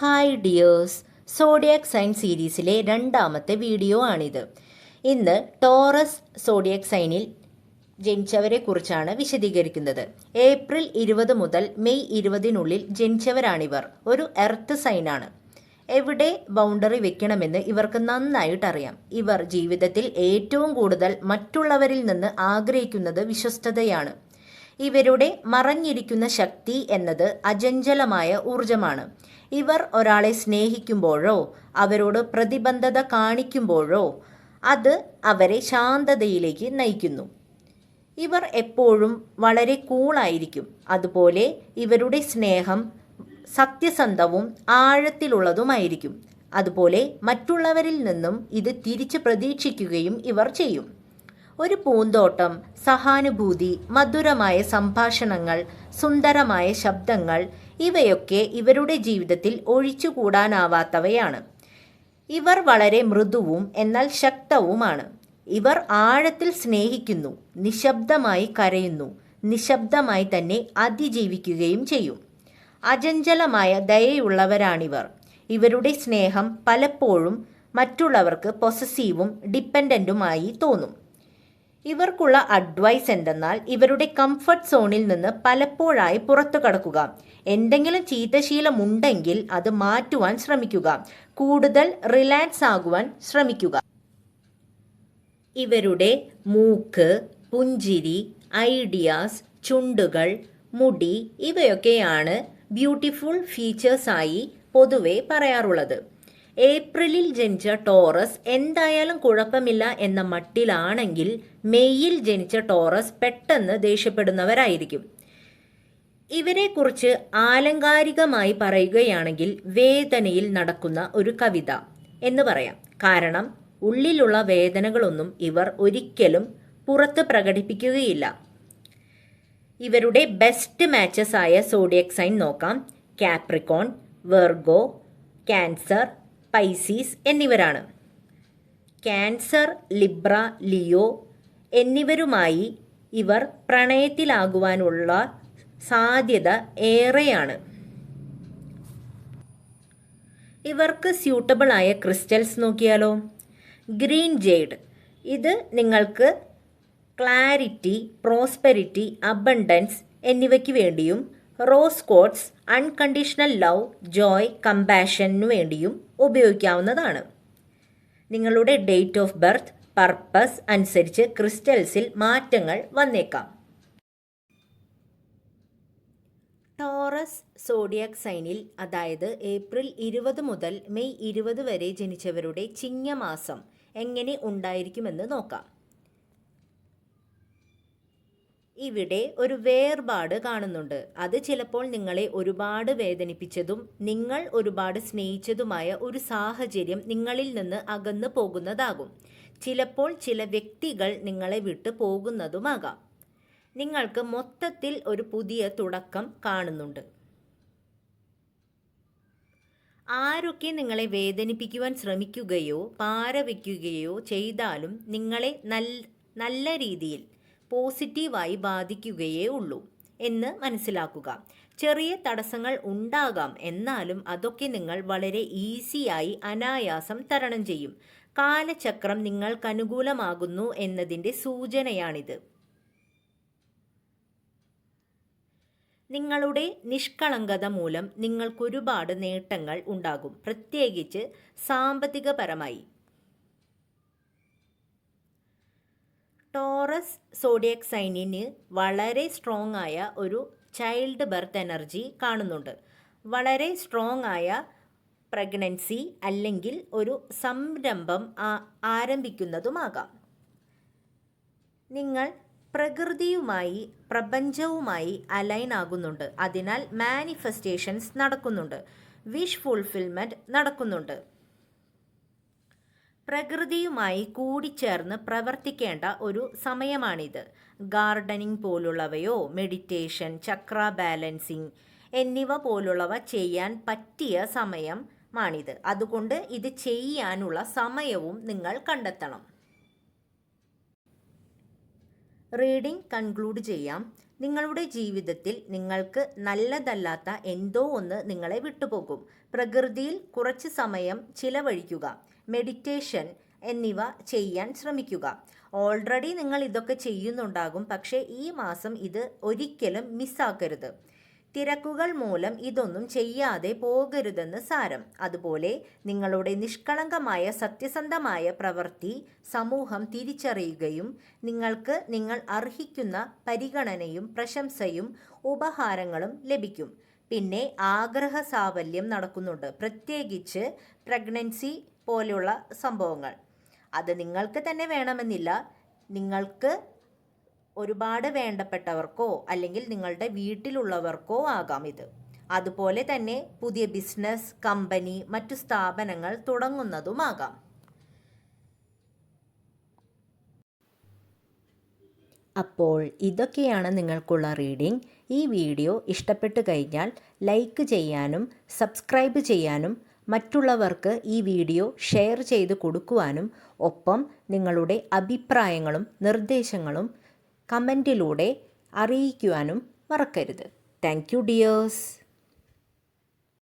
Hi dears zodiac sign സീരീസിലെ രണ്ടാമത്തെ video ആണിത്. ഇന്ന് ടോറസ് സോഡിയാക് സൈനിൽ ജനിച്ചവരെ കുറിച്ചാണ് വിശദീകരിക്കുന്നത്. ഏപ്രിൽ ഇരുപത് മുതൽ മെയ് ഇരുപതിനുള്ളിൽ ജനിച്ചവരാണിവർ. ഒരു എർത്ത് സൈനാണ് എവിടെ ബൗണ്ടറി വെക്കണമെന്ന് ഇവർക്ക് നന്നായിട്ട് അറിയാം. ഇവർ ജീവിതത്തിൽ ഏറ്റവും കൂടുതൽ മറ്റുള്ളവരിൽ നിന്ന് ആഗ്രഹിക്കുന്നത് വിശ്വസ്തതയാണ്. ഇവരുടെ മറഞ്ഞിരിക്കുന്ന ശക്തി എന്നത് അജഞ്ചലമായ ഊർജമാണ് ഇവർ ഒരാളെ സ്നേഹിക്കുമ്പോഴോ അവരോട് പ്രതിബന്ധത കാണിക്കുമ്പോഴോ അത് അവരെ ശാന്തതയിലേക്ക് നയിക്കുന്നു. ഇവർ എപ്പോഴും വളരെ കൂളായിരിക്കും അതുപോലെ ഇവരുടെ സ്നേഹം സത്യസന്ധവും ആഴത്തിലുള്ളതുമായിരിക്കും. അതുപോലെ മറ്റുള്ളവരിൽ നിന്നും ഇത് തിരിച്ചു പ്രതീക്ഷിക്കുകയും ഇവർ ചെയ്യും. ഒരു പൂന്തോട്ടം സഹാനുഭൂതി മധുരമായ സംഭാഷണങ്ങൾ സുന്ദരമായ ശബ്ദങ്ങൾ ഇവയൊക്കെ ഇവരുടെ ജീവിതത്തിൽ ഒഴിച്ചുകൂടാനാവാത്തവയാണ്. ഇവർ വളരെ മൃദുവും എന്നാൽ ശക്തവുമാണ്. ഇവർ ആഴത്തിൽ സ്നേഹിക്കുന്നു നിശബ്ദമായി കരയുന്നു നിശബ്ദമായി തന്നെ അതിജീവിക്കുകയും ചെയ്യും. അചഞ്ചലമായ ദയയുള്ളവരാണിവർ. ഇവരുടെ സ്നേഹം പലപ്പോഴും മറ്റുള്ളവർക്ക് പൊസസീവും ഡിപ്പെൻഡന്റുമായി തോന്നും. ഇവർക്കുള്ള അഡ്വൈസ് എന്തെന്നാൽ ഇവരുടെ കംഫർട്ട് സോണിൽ നിന്ന് പലപ്പോഴായി പുറത്തു കടക്കുക. എന്തെങ്കിലും ചീത്തശീലമുണ്ടെങ്കിൽ അത് മാറ്റുവാൻ ശ്രമിക്കുക. കൂടുതൽ റിലാക്സ് ആകുവാൻ ശ്രമിക്കുക. ഇവരുടെ മൂക്ക് പുഞ്ചിരി ഐഡിയാസ് ചുണ്ടുകൾ മുടി ഇവയൊക്കെയാണ് ബ്യൂട്ടിഫുൾ ഫീച്ചേഴ്സായി പൊതുവെ പറയാറുള്ളത്. ഏപ്രിലിൽ ജനിച്ച ടോറസ് എന്തായാലും കുഴപ്പമില്ല എന്ന മട്ടിലാണെങ്കിൽ മെയ്യിൽ ജനിച്ച ടോറസ് പെട്ടെന്ന് ദേഷ്യപ്പെടുന്നവരായിരിക്കും. ഇവരെക്കുറിച്ച് ആലങ്കാരികമായി പറയുകയാണെങ്കിൽ വേദനയിൽ നടക്കുന്ന ഒരു കവിത എന്ന് പറയാം. കാരണം ഉള്ളിലുള്ള വേദനകളൊന്നും ഇവർ ഒരിക്കലും പുറത്ത് പ്രകടിപ്പിക്കുകയില്ല. ഇവരുടെ ബെസ്റ്റ് മാച്ചസ് ആയ സോഡിയക് സൈൻ നോക്കാം. കാപ്രിക്കോൺ വെർഗോ ക്യാൻസർ പൈസീസ് എന്നിവരാണ്. ക്യാൻസർ ലിബ്ര ലിയോ എന്നിവരുമായി ഇവർ പ്രണയത്തിലാകുവാനുള്ള സാധ്യത ഏറെയാണ്. ഇവർക്ക് സ്യൂട്ടബിളായ ക്രിസ്റ്റൽസ് നോക്കിയാലോ? ഗ്രീൻ ജെയ്ഡ് ഇത് നിങ്ങൾക്ക് ക്ലാരിറ്റി പ്രോസ്പെരിറ്റി അബണ്ടൻസ് എന്നിവയ്ക്ക് വേണ്ടിയും rose quartz unconditional love joy കമ്പാഷനു വേണ്ടിയും ഉപയോഗിക്കാവുന്നതാണ്. നിങ്ങളുടെ ഡേറ്റ് ഓഫ് ബർത്ത് പർപ്പസ് അനുസരിച്ച് ക്രിസ്റ്റൽസിൽ മാറ്റങ്ങൾ വന്നേക്കാം. ടോറസ് സോഡിയാക് സൈനിൽ അതായത് ഏപ്രിൽ ഇരുപത് മുതൽ മെയ് ഇരുപത് വരെ ജനിച്ചവരുടെ ചിങ്ങമാസം എങ്ങനെ ഉണ്ടായിരിക്കുമെന്ന് നോക്കാം. ഇവിടെ ഒരു വേർപാട് കാണുന്നുണ്ട്. അത് ചിലപ്പോൾ നിങ്ങളെ ഒരുപാട് വേദനിപ്പിച്ചതും നിങ്ങൾ ഒരുപാട് സ്നേഹിച്ചതുമായ ഒരു സാഹചര്യം നിങ്ങളിൽ നിന്ന് അകന്നു പോകുന്നതാകും. ചിലപ്പോൾ ചില വ്യക്തികൾ നിങ്ങളെ വിട്ടു പോകുന്നതുമാകാം. നിങ്ങൾക്ക് മൊത്തത്തിൽ ഒരു പുതിയ തുടക്കം കാണുന്നുണ്ട്. ആരൊക്കെ നിങ്ങളെ വേദനിപ്പിക്കുവാൻ ശ്രമിക്കുകയോ പാരവയ്ക്കുകയോ ചെയ്താലും നിങ്ങളെ നല്ല രീതിയിൽ പോസിറ്റീവായി ബാധിക്കുകയേ ഉള്ളൂ എന്ന് മനസ്സിലാക്കുക. ചെറിയ തടസ്സങ്ങൾ ഉണ്ടാകാം എന്നാലും അതൊക്കെ നിങ്ങൾ വളരെ ഈസിയായി അനായാസം തരണം ചെയ്യും. കാലചക്രം നിങ്ങൾക്ക് അനുകൂലമാകുന്നു എന്നതിന്റെ സൂചനയാണിത്. നിങ്ങളുടെ നിഷ്കളങ്കത മൂലം നിങ്ങൾക്കൊരുപാട് നേട്ടങ്ങൾ ഉണ്ടാകും. പ്രത്യേകിച്ച് സാമ്പത്തികപരമായി. ടോറസ് സോഡിയക് സൈനിന് വളരെ സ്ട്രോങ് ആയ ഒരു ചൈൽഡ് ബർത്ത് എനർജി കാണുന്നുണ്ട്. വളരെ സ്ട്രോങ് ആയ പ്രഗ്നൻസി അല്ലെങ്കിൽ ഒരു സംരംഭം ആരംഭിക്കുന്നതുമാകാം. നിങ്ങൾ പ്രകൃതിയുമായി പ്രപഞ്ചവുമായി അലൈൻ ആകുന്നുണ്ട്. അതിനാൽ മാനിഫെസ്റ്റേഷൻസ് നടക്കുന്നുണ്ട്. വിഷ് ഫുൾഫിൽമെന്റ് നടക്കുന്നുണ്ട്. പ്രകൃതിയുമായി കൂടിച്ചേർന്ന് പ്രവർത്തിക്കേണ്ട ഒരു സമയമാണിത്. ഗാർഡനിങ് പോലുള്ളവയോ മെഡിറ്റേഷൻ ചക്ര ബാലൻസിങ് എന്നിവ പോലുള്ളവ ചെയ്യാൻ പറ്റിയ സമയം സമയമാണിത്. അതുകൊണ്ട് ഇത് ചെയ്യാനുള്ള സമയവും നിങ്ങൾ കണ്ടെത്തണം. റീഡിംഗ് കൺക്ലൂഡ് ചെയ്യാം. നിങ്ങളുടെ ജീവിതത്തിൽ നിങ്ങൾക്ക് നല്ലതല്ലാത്ത എന്തോ ഒന്ന് നിങ്ങളെ വിട്ടുപോകും. പ്രകൃതിയിൽ കുറച്ച് സമയം ചിലവഴിക്കുക. മെഡിറ്റേഷൻ എന്നിവ ചെയ്യാൻ ശ്രമിക്കുക. ഓൾറെഡി നിങ്ങൾ ഇതൊക്കെ ചെയ്യുന്നുണ്ടാകും. പക്ഷേ ഈ മാസം ഇത് ഒരിക്കലും മിസ്സാക്കരുത്. തിരക്കുകൾ മൂലം ഇതൊന്നും ചെയ്യാതെ പോകരുതെന്ന് സാരം. അതുപോലെ നിങ്ങളുടെ നിഷ്കളങ്കമായ സത്യസന്ധമായ പ്രവൃത്തി സമൂഹം തിരിച്ചറിയുകയും നിങ്ങൾക്ക് നിങ്ങൾ അർഹിക്കുന്ന പരിഗണനയും പ്രശംസയും ഉപഹാരങ്ങളും ലഭിക്കും. പിന്നെ ആഗ്രഹ സാവല്യം നടക്കുന്നുണ്ട്. പ്രത്യേകിച്ച് പ്രഗ്നൻസി പോലെയുള്ള സംഭവങ്ങൾ. അത് നിങ്ങൾക്ക് തന്നെ വേണമെന്നില്ല. നിങ്ങൾക്ക് ഒരുപാട് വേണ്ടപ്പെട്ടവർക്കോ അല്ലെങ്കിൽ നിങ്ങളുടെ വീട്ടിലുള്ളവർക്കോ ആകാം ഇത്. അതുപോലെ തന്നെ പുതിയ ബിസിനസ് കമ്പനി മറ്റു സ്ഥാപനങ്ങൾ തുടങ്ങുന്നതുമാകാം അപ്പോൾ ഇതൊക്കെയാണ് നിങ്ങൾക്കുള്ള റീഡിംഗ്. ഈ വീഡിയോ ഇഷ്ടപ്പെട്ടു കഴിഞ്ഞാൽ ലൈക്ക് ചെയ്യാനും സബ്സ്ക്രൈബ് ചെയ്യാനും മറ്റുള്ളവർക്ക് ഈ വീഡിയോ ഷെയർ ചെയ്ത് കൊടുക്കുവാനും ഒപ്പം നിങ്ങളുടെ അഭിപ്രായങ്ങളും നിർദ്ദേശങ്ങളും കമന്റിലൂടെ അറിയിക്കുവാനും മറക്കരുത്. Thank you dears.